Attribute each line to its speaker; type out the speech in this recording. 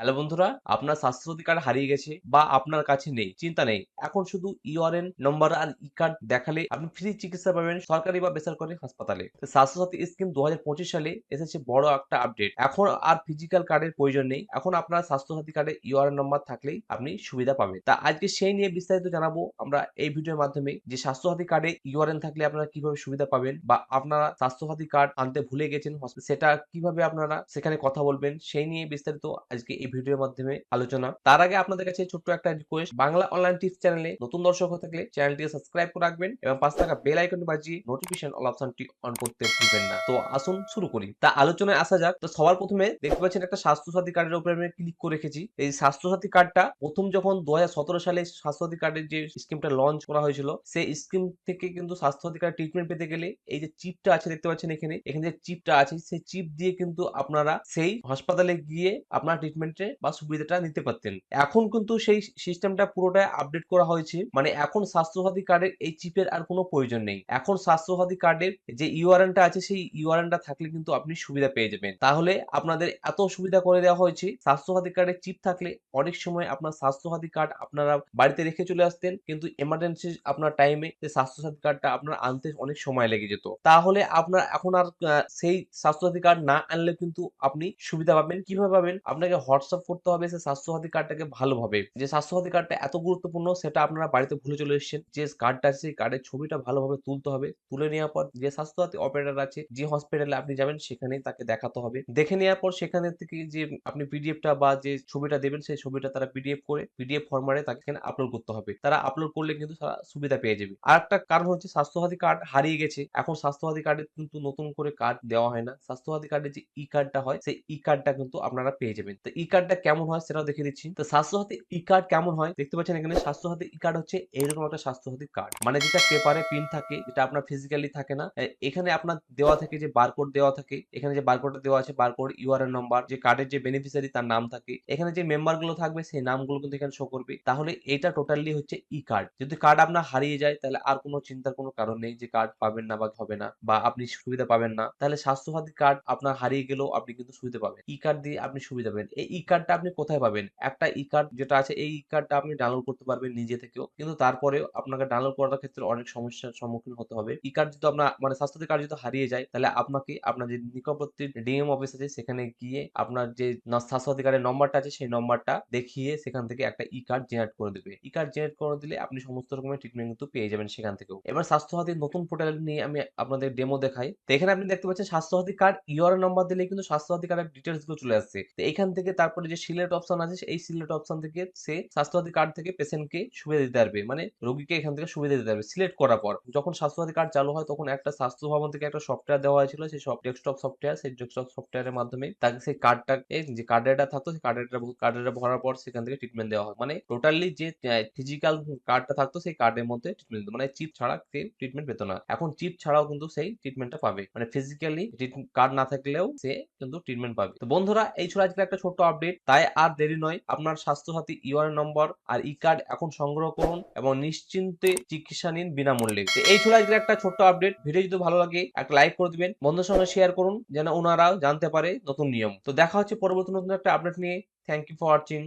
Speaker 1: Hello বন্ধুরা, আপনার Swasthya Sathi card হারিয়ে গেছে বা আপনার কাছে নেই, চিন্তা নেই। এখন শুধু ইউআরএন নম্বর আর ই কার্ড দেখালে আপনি ফ্রি চিকিৎসা পাবেন সরকারি বা বেসরকারি হাসপাতালে। স্বাস্থ্যসাথী স্কিম দু সালে এসেছে, বড় একটা আপডেট এখন আর ফিজিক্যাল কার্ডের প্রয়োজন নেই। এখন আপনার স্বাস্থ্যসাথী কার্ডে ইউআরএন নম্বর থাকলেই আপনি সুবিধা পাবেন। তা আজকে সেই নিয়ে বিস্তারিত জানাব আমরা এই ভিডিওর মাধ্যমে, যে স্বাস্থ্যসাথী কার্ডে ইউআরএন থাকলে আপনারা কীভাবে সুবিধা পাবেন বা আপনারা স্বাস্থ্যসাথী কার্ড আনতে ভুলে গেছেন, সেটা কীভাবে আপনারা সেখানে কথা বলবেন, সেই নিয়ে বিস্তারিত আজকে এই ভিডিওর মাধ্যমে আলোচনা। তার আগে আপনাদের কাছে ছোট্ট একটা রিকোয়েস্ট বাংলা অনলাইন টিপস চ্যানেলে নতুন দর্শক হয়ে থাকলে চ্যানেলটি সাবস্ক্রাইব করে রাখবেন এবং পাঁচ টাকা বেল আইকনটি বাজিয়ে নোটিফিকেশন অল অপশনটি অন করতে ভুলবেন না। তো আসুন শুরু করি। তা আলোচনায় আসা যাক। তো সবার প্রথমে দেখতে পাচ্ছেন একটা স্বাস্থ্যসাথী কার্ডের উপরে আমি ক্লিক করে রেখেছি। এই স্বাস্থ্যসাথী কার্ডটা প্রথম যখন দু হাজার সতেরো সালে স্বাস্থ্যসাথী কার্ডের যে স্কিমটা লঞ্চ করা হয়েছিল, সেই স্কিম থেকে কিন্তু স্বাস্থ্যসাথী কার্ড ট্রিটমেন্ট পেতে গেলে এই যে চিপটা আছে দেখতে পাচ্ছেন এখানে এখানে যে চিপটা আছে, সেই চিপ দিয়ে কিন্তু আপনারা সেই হাসপাতালে গিয়ে আপনার ট্রিটমেন্টে বা সুবিধাটা নিতে পারতেন। এখন কিন্তু সেই সিস্টেমটা পুরোটাই আপডেট করা হয়েছে। মানে এখন স্বাস্থ্যসাথী কার্ডের এই চিপের আর কোনো প্রয়োজন নেই। এখন স্বাস্থ্যসাথী কার্ডের যে ইউআরএনটা আছে, সেই ইউআরএনটা থাকলে কিন্তু আপনি সুবিধা পেয়ে যাবেন। তাহলে আপনাদের এত সুবিধা করে দেওয়া হয়েছে। স্বাস্থ্যসাথী কার্ডের চিপ থাকলে অনেক সময় আপনার স্বাস্থ্যসাথী কার্ড আপনারা বাড়িতে রেখে চলে আসতেন। কিন্তু এমার্জেন্সি আপনার টাইমে সেই স্বাস্থ্যসাথী কার্ডটা আপনার আনতে অনেক সময় লেগে যেত। তাহলে আপনার এখন আর সেই স্বাস্থ্যসাথী কার্ড না আনলে কিন্তু আপনি সুবিধা পাবেন। কীভাবে পাবেন? আপনাকে হোয়াটসঅ্যাপ করতে হবে সেই স্বাস্থ্যসাথী কার্ডটাকে ভালোভাবে। যে স্বাস্থ্যসাথী কার্ডটা এত গুরুত্বপূর্ণ, সেটা আপনারা বাড়িতে ভুলে চলে এসেছেন। যে কার্ডটা আছে, সেই কার্ডের ছবিটা ভালোভাবে তুলতে হবে। তুলে নেওয়ার পর যে স্বাস্থ্যসাথী অপারেটর আছে, যে হসপিটালে আপনি যাবেন, সেখানে তাকে দেখাতে হবে। দেখে নেওয়ার পর সেখানে থেকে যে আপনি পিডিএফটা বা যে ছবিটা দেবেন, সেই ছবিটা তারা পিডিএফ করে পিডিএফ ফরম্যাটে তাকে এখানে আপলোড করতে হবে। তারা আপলোড করলে কিন্তু তারা সুবিধা পেয়ে যাবে। আর একটা কারণ হচ্ছে স্বাস্থ্যসাথী কার্ড হারিয়ে গেছে। এখন স্বাস্থ্যসাথী কার্ডে কিন্তু নতুন করে কার্ড দেওয়া হয় না। স্বাস্থ্যসাথী কার্ডের যে ই কার্ডটা হয়, সেই ই কার্ডটা কিন্তু আপনারা পেয়ে যাবেন। তো ই কার্ডটা কেমন হয় সেটাও দেখে দিচ্ছি। তো স্বাস্থ্যসাথী ই কার্ড কেমন হয়? দেখতে পাচ্ছেন এখানে স্বাস্থ্যসাথী ই কার্ড হচ্ছে এইরকম একটা স্বাস্থ্যসাথী কার্ড। মানে যেটা পেপারে প্রিন্ট থাকে, যেটা আপনার ফিজিক্যালি থাকে না। এখানে আপনার দেওয়া থাকে যে বারকোড দেওয়া থাকে, এখানে যে বারকোডটা দেওয়া আছে বারকোড ইউআরএন নাম্বার যে কার্ডের যে বেনিফিশিয়ারি তার নাম থাকে, এখানে যে মেম্বারগুলো থাকবে সেই নামগুলো কিন্তু এখানে শো করবে। তাহলে এটা টোটালি হচ্ছে ই কার্ড যদি কার্ড আপনার হারিয়ে যায়, তাহলে আর কোনো চিন্তার কোনো কারণ নেই যে কার্ড পাবেন না বা হবে না, বা আপনি সুবিধা পাবেন না। তাহলে স্বাস্থ্যসাথী কার্ড আপনার হারিয়ে গেলেও আপনি কিন্তু সুবিধা পাবেন। ই কার্ড দিয়ে আপনি সুবিধা পাবেন। এই ই কার্ডটা আপনি কোথায় পাবেন? একটা ই কার্ড যেটা আছে, এই ই কার্ডটা আপনি ডাউনলোড করতে পারবেন নিজে থেকেও। কিন্তু তারপরেও আপনাকে ডাউনলোড করার ক্ষেত্রে অনেক সমস্যার সম্মুখীন হতে হবে। ই কার্ড যদি আপনার মানে স্বাস্থ্যসাথী কার্ড যদি হারিয়ে যায়, তাহলে আপনাকে আপনার যে নিকটবর্তী ডিএম অফিস আছে, সেখানে গিয়ে আপনার যে স্বাস্থ্যসাথী কার্ডের নম্বরটা আছে, সেই নম্বরটা দেখিয়ে সেখান থেকে একটা ই কার্ড জেনারেট করে দেবে। ই কার্ড জেনারেট করে দিলে আপনি সমস্ত রকমের ট্রিটমেন্ট কিন্তু পেয়ে যাবেন সেখান থেকেও। এবার স্বাস্থ্যসাথীর নতুন পোর্টাল নিয়ে আমি আপনাদের ডেমো দেখাই। তো এখানে আপনি দেখতে পাচ্ছেন স্বাস্থ্য স্বাস্থ্যসাথী কার্ড ইউআর নম্বর দিলে কিন্তু স্বাস্থ্যসাথী কার্ডের ডিটেলসগুলো চলে আসছে। তো এখান থেকে তারপরে যে সিলেট অপশন আছে এই সিলেট অপশন থেকে সে স্বাস্থ্যসাথী কার্ড থেকে পেশেন্টকে সুবিধা দিতে পারবে। মানে রোগীকে এখান থেকে সুবিধা দিতে পারবে সিলেক্ট করার পর। যখন স্বাস্থ্যসাথী কার্ড চালু হয়, তখন একটা স্বাস্থ্য ভবন থেকে একটা সফটওয়্যার দেওয়া হয়েছিল, সেই সব ডেস্কটপ সফটওয়্যার সেই ডেস্কটপ সফটওয়্যারের মাধ্যমে তাকে সেই কার্ডটা যে কার্ডেটা থাকতো, সেই কার্ডেটা কার্ডেটা ভরার পর সেখান থেকে ট্রিটমেন্ট দেওয়া হয়। মানে টোটালি যে ফিজিক্যাল কার্ডটা থাকতো, সেই কার্ডের মধ্যে ট্রিটমেন্ট মানে চিপ ছাড়া কেউ ট্রিটমেন্ট পেতো না। এখন চিপ ছাড়াও কিন্তু সেই ট্রিটমেন্টটা পাবে। মানে ফিজিক্যালি কার্ড না থাকলেও সে কিন্তু ট্রিটমেন্ট পাবে। তো বন্ধুরা, এই ছিল আজকে একটা ছোট্ট আপডেট তাই আর দেরি নয়। আপনার স্বাস্থ্যসাথী ইউআর নম্বর আর ই কার্ড এখন সংগ্রহ করুন এবং নিশ্চিন্তে চিকিৎসা নিন বিনামূল্যে। এই ছিল আজকে একটা ছোট্ট আপডেট ভিডিও যদি ভালো লাগে, একটা লাইক করে দিবেন বন্ধুর সঙ্গে শেয়ার করুন, যেন ওনারাও জানতে পারে নতুন নিয়ম। তো দেখা হচ্ছে পরবর্তী নতুন একটা আপডেট নিয়ে। Thank you for watching